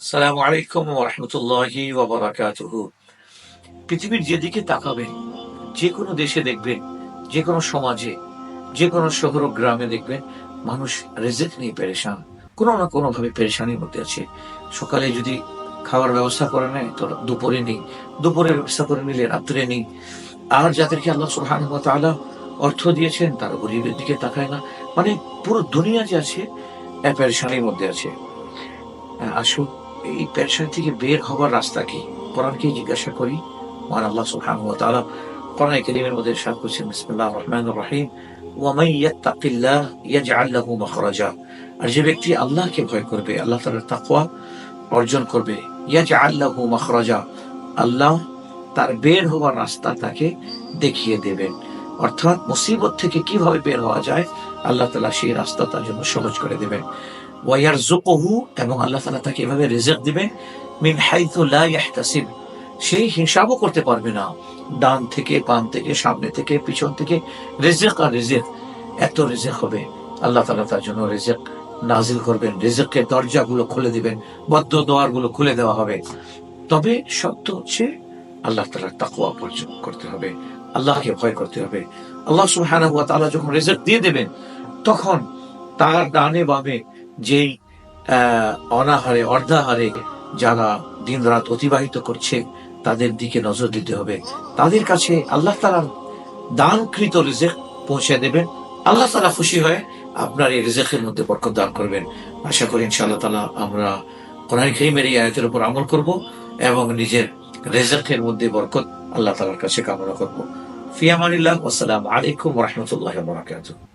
সালামু আলাইকুম রহমতুল্লাহি পৃথিবীর যেদিকে তাকাবেন যে কোনো দেশে দেখবেন যে কোনো সমাজে যে কোনো শহর ও গ্রামে দেখবেন মানুষ রেজেক নিয়ে পেরেশান কোনো না কোনো ভাবে পেরেশানির মধ্যে আছে। সকালে যদি খাওয়ার ব্যবস্থা করে নেয় তো দুপুরে নেই। দুপুরে ব্যবস্থা করে নিলে রাত্রে নেই। আর যাদেরকে আল্লাহ সুবহান তাআলা অর্থ দিয়েছেন তারা গরিবের দিকে তাকায় না। মানে পুরো দুনিয়া যে আছে পেরেশানির মধ্যে আছে। আহ, আসুন। এই পেরেশানি থেকে বের হওয়ার রাস্তা কি? কোরআনকে জিজ্ঞাসা করি। মহান আল্লাহ কোরআন মধ্যে রহিম। মান আর যে ব্যক্তি আল্লাহকে ভয় করবে, আল্লাহ তাআলার তাকওয়া অর্জন করবে, ইয়াজআল লাহু মাখরাজা। আল্লাহ তার বের হওয়ার রাস্তা তাকে দেখিয়ে দেবেন। অর্থাৎ মুসিবত থেকে কীভাবে বের হওয়া যায়, আল্লাহ তালা সেই রাস্তা তার জন্য সহজ করে দেবেন। জুকহু এবং আল্লাহ তালা তাকে এভাবে রেজেক দিবেন মিন সেই হিসাবও করতে পারবে না। ডান থেকে, বাম থেকে, সামনে থেকে, পিছন থেকে, রেজেক আর রেজেক। এত রেজেক হবে। আল্লাহ তালা তার জন্য রেজেক নাজিল করবেন। রেজেকের দরজাগুলো খুলে দিবেন। বদ্ধ দোয়ারগুলো খুলে দেওয়া হবে। তবে সত্য হচ্ছে, আল্লাহ তালার তাকুয়া অর্জন করতে হবে। আল্লাহকে ভয় করতে হবে। আল্লাহ সুবহানাহু ওয়া তাআলা যখন রেজেক দিয়ে দেবেন, তখন তার ডানে বামে যেই অনাহারে, অর্ধাহারে যারা দিন রাত অতিবাহিত করছে, তাদের দিকে নজর দিতে হবে। তাদের কাছে আল্লাহ তালার দানকৃত রিজেক পৌঁছে দেবেন। আল্লাহ তালা খুশি হয়ে আপনার এই রিজেকের মধ্যে বরকত দান করবেন। আশা করি ইনশাআল্লাহ তালা আমরা কোরআন করিমের এই আয়তের উপর আমল করব এবং নিজের রেজেকের মধ্যে বরকত আল্লাহ তালার কাছে কামনা করব। ফিয়ামানিল্লাহ আসসালামু আলাইকুম রহমতুল্লাহ বরাকাতুহ।